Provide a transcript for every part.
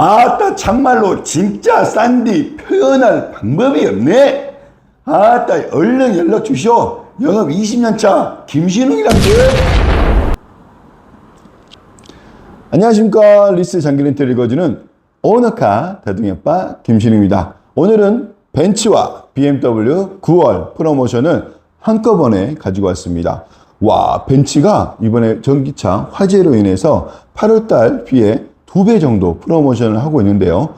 아따 참말로 진짜 싼디 표현할 방법이 없네. 아따 얼른 연락 주시오. 영업 20년 차 김신웅이란데. 안녕하십니까 리스 장기렌트를 읽어주는 오너카 다둥이 아빠 김신웅입니다. 오늘은 벤츠와 BMW 9월 프로모션을 한꺼번에 가지고 왔습니다. 와 벤츠가 이번에 전기차 화재로 인해서 8월달 비해 두 배 정도 프로모션을 하고 있는데요.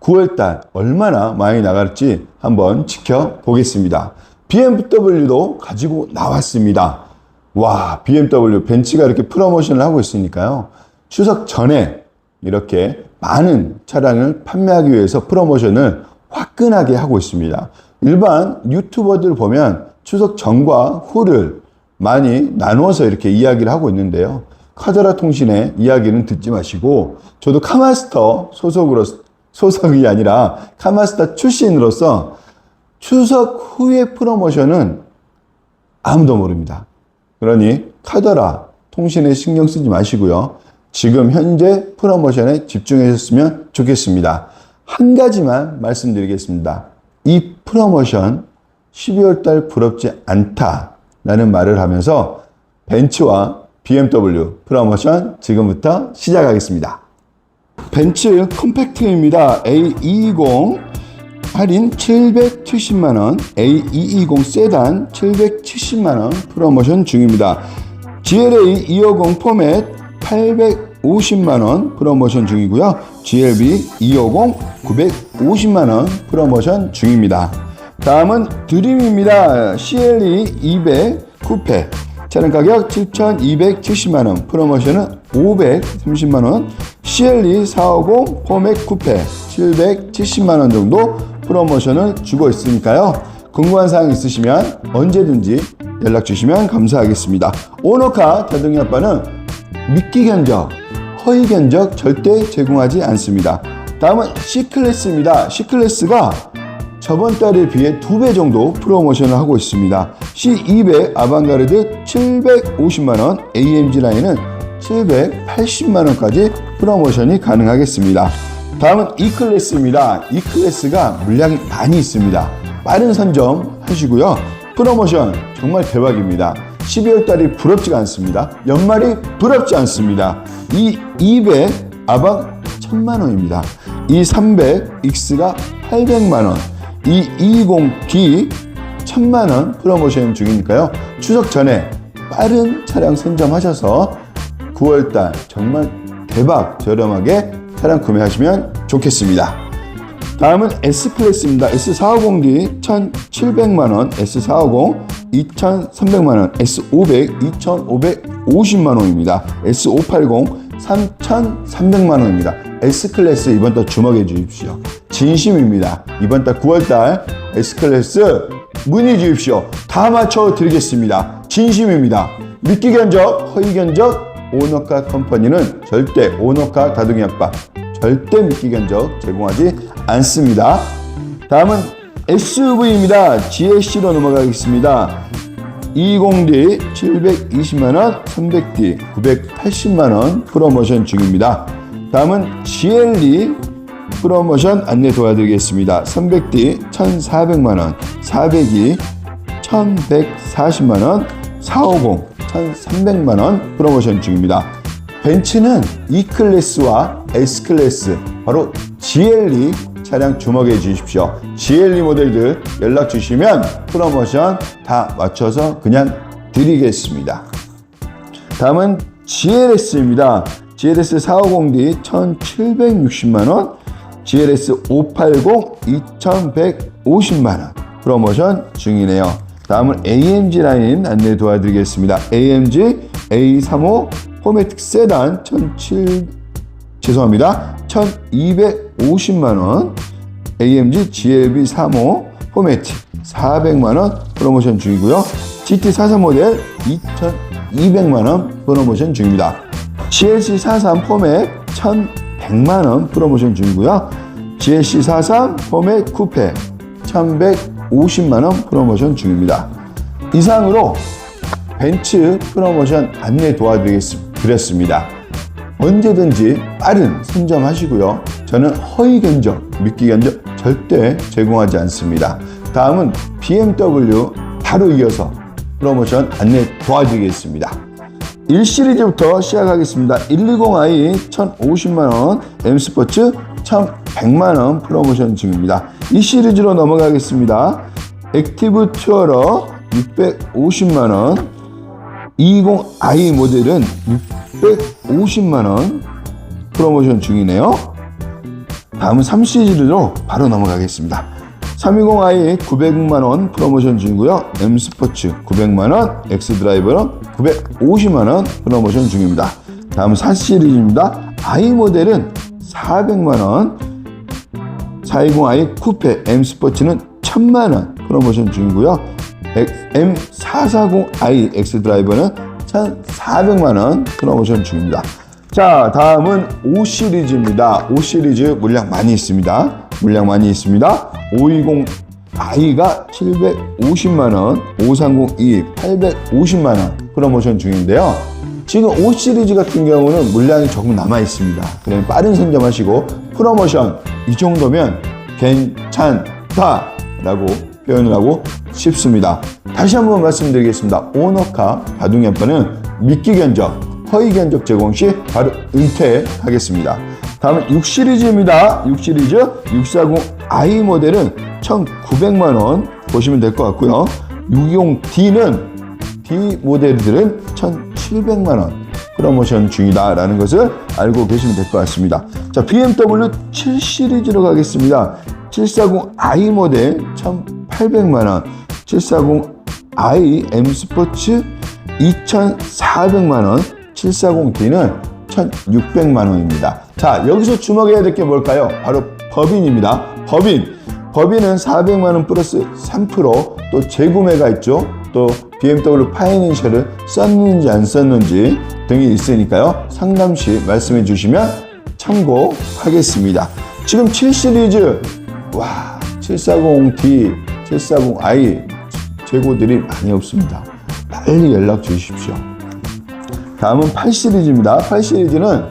9월달 얼마나 많이 나갈지 한번 지켜보겠습니다. BMW도 가지고 나왔습니다. 와, BMW, 벤츠가 이렇게 프로모션을 하고 있으니까요. 추석 전에 이렇게 많은 차량을 판매하기 위해서 프로모션을 화끈하게 하고 있습니다. 일반 유튜버들 보면 추석 전과 후를 많이 나누어서 이렇게 이야기를 하고 있는데요. 카더라 통신의 이야기는 듣지 마시고 저도 카마스터 소속으로 소속이 아니라 카마스터 출신으로서 추석 후의 프로모션은 아무도 모릅니다. 그러니 카더라 통신에 신경 쓰지 마시고요. 지금 현재 프로모션에 집중하셨으면 좋겠습니다. 한 가지만 말씀드리겠습니다. 이 프로모션 12월 달 부럽지 않다라는 말을 하면서 벤츠와 BMW 프로모션 지금부터 시작하겠습니다. 벤츠 컴팩트입니다. A220 할인 770만원, A220 세단 770만원 프로모션 중입니다. GLA 250 포맷 850만원 프로모션 중이고요. GLB 250 950만원 프로모션 중입니다. 다음은 드림입니다. CLE 200 쿠페 차량 가격 7,270만원, 프로모션은 530만원, CLE 450 포맥 쿠페 770만원 정도 프로모션을 주고 있으니까요. 궁금한 사항 있으시면 언제든지 연락 주시면 감사하겠습니다. 오너카 자동이 아빠는 미끼 견적, 허위 견적 절대 제공하지 않습니다. 다음은 C클래스입니다. C클래스가 저번 달에 비해 두 배 정도 프로모션을 하고 있습니다. C200 아방가르드 750만원, AMG 라인은 780만원까지 프로모션이 가능하겠습니다. 다음은 E클래스입니다. E클래스가 물량이 많이 있습니다. 빠른 선점 하시고요. 프로모션 정말 대박입니다. 12월 달이 부럽지가 않습니다. 연말이 부럽지 않습니다. 이 200 아방 1000만 원입니다. 이 300 X가 800만 원. 이 220D 1000만원 프로모션 중이니까요. 추석 전에 빠른 차량 선점하셔서 9월달 정말 대박 저렴하게 차량 구매하시면 좋겠습니다. 다음은 S클래스입니다. S450D 1,700만원, S450 2,300만원, S500 2,550만원입니다. S580 3,300만 원입니다. S클래스 이번 달 주목해 주십시오. 진심입니다. 이번 달 9월달 S클래스 문의 주십시오. 다 맞춰 드리겠습니다. 진심입니다. 미끼 견적, 허위 견적, 오너카 컴퍼니는 절대 오너카 다둥이 아빠 절대 미끼 견적 제공하지 않습니다. 다음은 SUV입니다. GLC로 넘어가겠습니다. 20D 720만원, 300D 980만원 프로모션 중입니다. 다음은 GLE 프로모션 안내 도와드리겠습니다. 300D 1,400만원, 400이 1,140만원, 450 1,300만원 프로모션 중입니다. 벤츠는 E클래스와 S클래스 바로 GLE 차량 주목해 주십시오. GLE 모델들 연락 주시면 프로모션 다 맞춰서 그냥 드리겠습니다. 다음은 GLS입니다. GLS 450D 1760만원, GLS 580 2150만원 프로모션 중이네요. 다음은 AMG 라인 안내 도와드리겠습니다. AMG A35 포매틱 세단 17 죄송합니다. 1250만원 AMG GLB 35 포매틱 400만원 프로모션 중이고요. GT43 모델 2200만원 프로모션 중입니다. GLC 43 포맥 1100만원 프로모션 중이고요. GLC 43 포맥 쿠페 1150만원 프로모션 중입니다. 이상으로 벤츠 프로모션 안내 도와드렸습니다. 언제든지 빠른 선점하시고요. 저는 허위 견적, 미끼 견적 절대 제공하지 않습니다. 다음은 BMW 바로 이어서 프로모션 안내 도와드리겠습니다. 1시리즈부터 시작하겠습니다. 120i 1,050만원, M스포츠 1,100만원 프로모션 중입니다. 이 시리즈로 넘어가겠습니다. 액티브 투어러 650만원, 20i 모델은 650만원 프로모션 중이네요. 다음은 3 시리즈로 바로 넘어가겠습니다. 320i 900만원 프로모션 중이고요. M스포츠 900만원, X드라이버는 950만원 프로모션 중입니다. 다음 4시리즈입니다. i 모델은 400만원, 420i 쿠페 M스포츠는 1000만원 프로모션 중이고요. M440i X드라이버는 1,400만원 프로모션 중입니다. 자, 다음은 5 시리즈입니다. 5 시리즈 물량 많이 있습니다. 물량 많이 있습니다. 520i가 750만원, 530e 850만원 프로모션 중인데요. 지금 5 시리즈 같은 경우는 물량이 조금 남아 있습니다. 그러면 빠른 선점하시고 프로모션 이 정도면 괜찮다라고 표현을 하고 싶습니다. 다시 한번 말씀드리겠습니다. 오너카 바둥이 아빠는 미끼 견적, 허위 견적 제공 시 바로 은퇴하겠습니다. 다음은 6 시리즈입니다. 6 시리즈 640i 모델은 1,900만 원 보시면 될 것 같고요. 620D는 D 모델들은 1,700만 원 프로모션 중이다라는 것을 알고 계시면 될 것 같습니다. 자, BMW 7 시리즈로 가겠습니다. 740i 모델 1,800만 원, 740i M 스포츠 2,400만 원, 740D는 1,600만 원입니다. 자, 여기서 주목해야 될 게 뭘까요? 바로 법인입니다. 법인. 법인은 400만 원 플러스 3%또 재구매가 있죠. 또 BMW 파이낸셜을 썼는지 안 썼는지 등이 있으니까요. 상담 시 말씀해 주시면 참고하겠습니다. 지금 7 시리즈 와 740D, 740i 재고들이 많이 없습니다. 빨리 연락 주십시오. 다음은 8 시리즈입니다. 8 시리즈는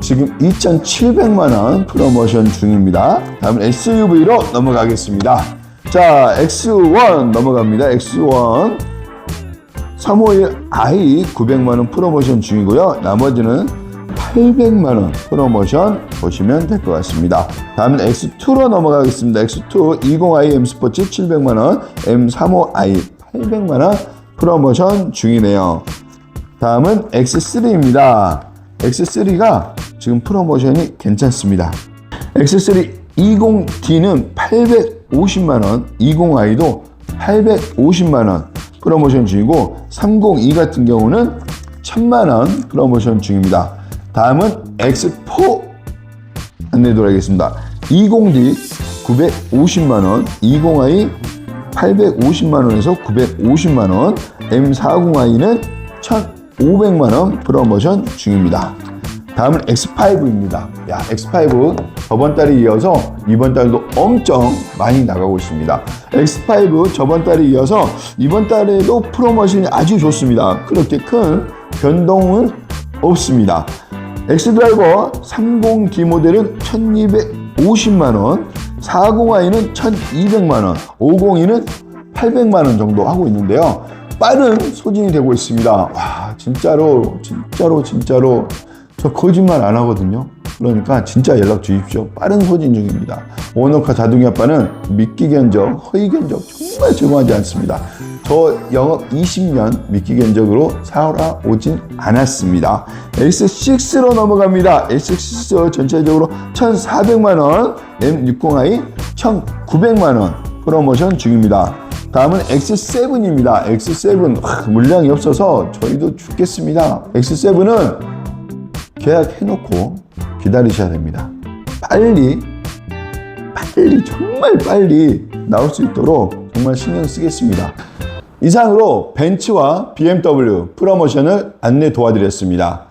지금 2,700만 원 프로모션 중입니다. 다음은 SUV로 넘어가겠습니다. 자, X1 넘어갑니다. X1 351i 900만 원 프로모션 중이고요. 나머지는 800만원 프로모션 보시면 될 것 같습니다. 다음은 X2로 넘어가겠습니다. X2 20i M 스포츠 700만원, M35i 800만원 프로모션 중이네요. 다음은 X3입니다. X3가 지금 프로모션이 괜찮습니다. X3 20D는 850만원, 20i도 850만원 프로모션 중이고 302 같은 경우는 1000만원 프로모션 중입니다. 다음은 X4 안내 드리겠습니다. 20D 950만원, 20i 850만원에서 950만원, M40i는 1,500만원 프로모션 중입니다. 다음은 X5입니다. 야, X5 저번 달에 이어서 이번 달도 엄청 많이 나가고 있습니다. X5 저번 달에 이어서 이번 달에도 프로모션이 아주 좋습니다. 그렇게 큰 변동은 없습니다. X드라이버 30D 모델은 1250만원, 40i는 1200만원, 502는 800만원 정도 하고 있는데요. 빠른 소진이 되고 있습니다. 와, 진짜로, 진짜로, 진짜로. 저 거짓말 안 하거든요. 그러니까 진짜 연락 주십시오. 빠른 소진 중입니다. 오너카 자동이 아빠는 미끼 견적, 허위 견적 정말 제공하지 않습니다. 저 영업 20년 미끼 견적으로 사러 오진 않았습니다. X6로 넘어갑니다. X6 전체적으로 1,400만원, M60i 1,900만원 프로모션 중입니다. 다음은 X7입니다. X7 물량이 없어서 저희도 죽겠습니다. X7은 계약해놓고 기다리셔야 됩니다. 빨리, 빨리, 정말 빨리 나올 수 있도록 정말 신경 쓰겠습니다. 이상으로 벤츠와 BMW 프로모션을 안내 도와드렸습니다.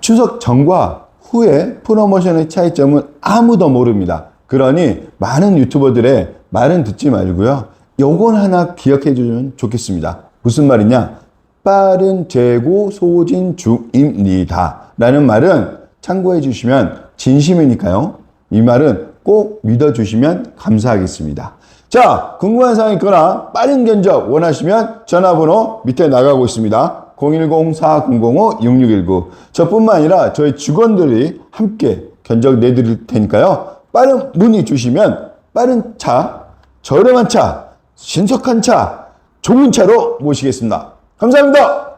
추석 전과 후에 프로모션의 차이점은 아무도 모릅니다. 그러니 많은 유튜버들의 말은 듣지 말고요. 요건 하나 기억해 주면 좋겠습니다. 무슨 말이냐? 빠른 재고 소진 중입니다. 라는 말은 참고해 주시면 진심이니까요. 이 말은 꼭 믿어 주시면 감사하겠습니다. 자, 궁금한 사항 있거나 빠른 견적 원하시면 전화번호 밑에 나가고 있습니다. 010-4005-6619. 저뿐만 아니라 저희 직원들이 함께 견적 내드릴 테니까요. 빠른 문의 주시면 빠른 차, 저렴한 차, 신속한 차, 좋은 차로 모시겠습니다. 감사합니다.